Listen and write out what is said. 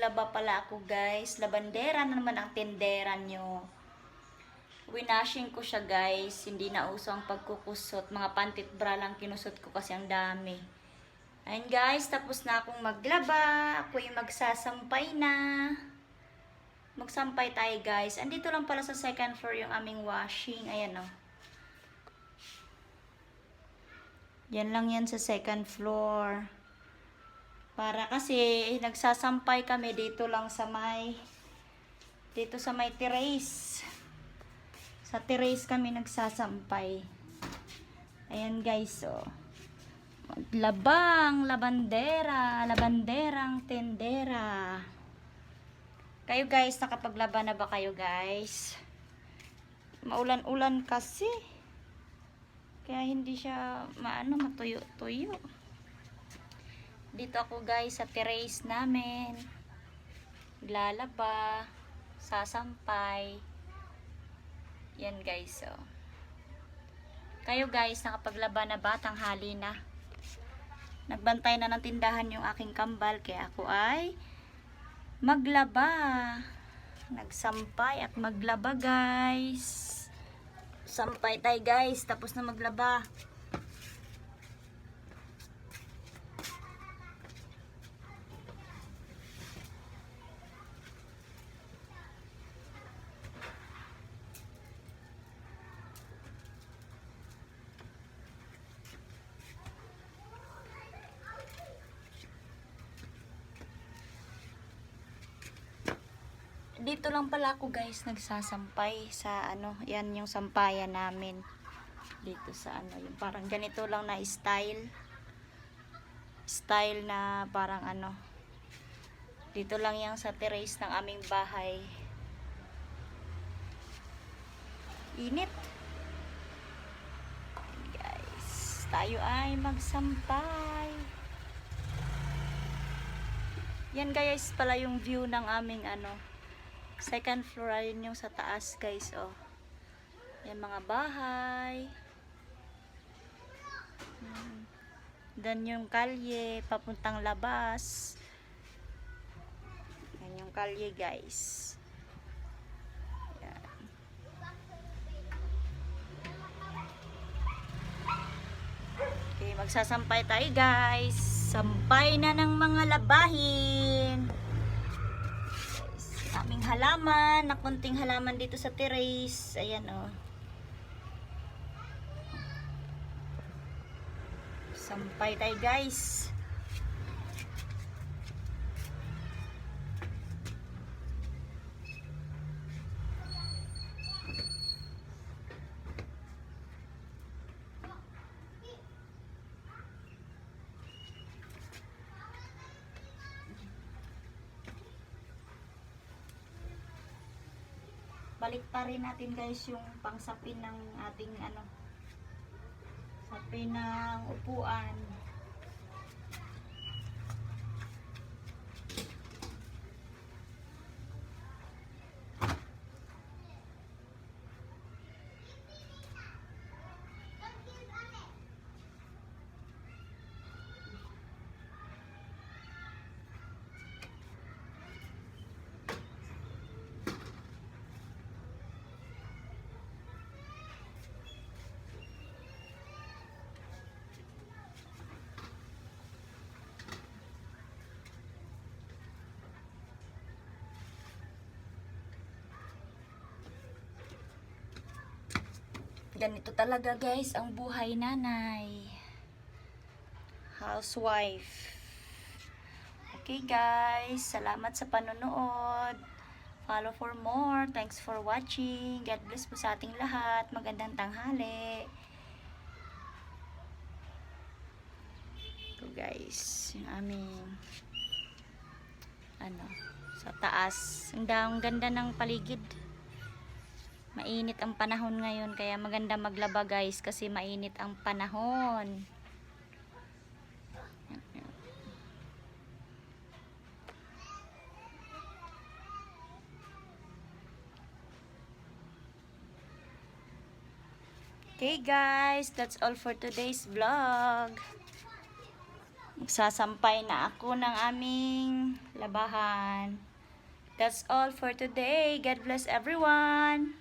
naglaba pala ako guys. Labandera na naman ang tindera nyo. Winashing ko siya guys. Hindi na uso ang pagkukusot. Mga pantit bra lang kinusot ko kasi ang dami. Ayun guys, tapos na akong maglaba. Ako yung magsasampay na. Magsampay tayo guys. Andito lang pala sa second floor yung aming washing. Ayan o. Yan lang yan sa second floor. Para kasi nagsasampay kami dito lang sa may dito sa may terrace. Sa terrace kami nagsasampay. Ayan guys, oh. Labang, labandera, labanderang tendera. Kayo guys, nakapaglaba na ba kayo guys? Maulan-ulan kasi. Kaya hindi siya maano matuyo-tuyo. Dito ako guys sa terrace namin. Lalaba, sasampay. Yan guys, oh. Kayo guys, nakapaglaba na ba? Tanghali na. Nagbantay na ng tindahan yung aking kambal. Kaya ako ay maglaba. Nagsampay at maglaba guys. Sampay tayo guys. Tapos na maglaba. Dito lang pala ako guys nagsasampay sa ano, yan yung sampayan namin. Dito sa ano, yung parang ganito lang na style. Style na parang ano. Dito lang yung sa terrace ng aming bahay. Init. Guys, tayo ay magsampay. Yan guys pala yung view ng aming ano, second floor ayun yung sa taas guys oh. Yan mga bahay. Hmm. dan yung kalye papuntang labas. Yan yung kalye guys. Okay magsasampay tayo guys. Sampay na ng mga labahin aming halaman, na konting halaman dito sa terrace. Ayan oh. Sampay tayo guys. Balik pa rin natin guys yung pangsapin ng ating ano sapin ng upuan ganito talaga guys ang buhay nanay. Housewife. Okay guys salamat sa panonood. Follow for more. Thanks for watching. God bless po sa ating lahat. Magandang tanghali. Ito guys yung aming ano sa taas. Ang da- ang ganda ng paligid Mainit ang panahon ngayon kaya maganda maglaba guys kasi mainit ang panahon. Okay guys, that's all for today's vlog. Magsasampay na ako ng aming labahan. That's all for today. God bless everyone.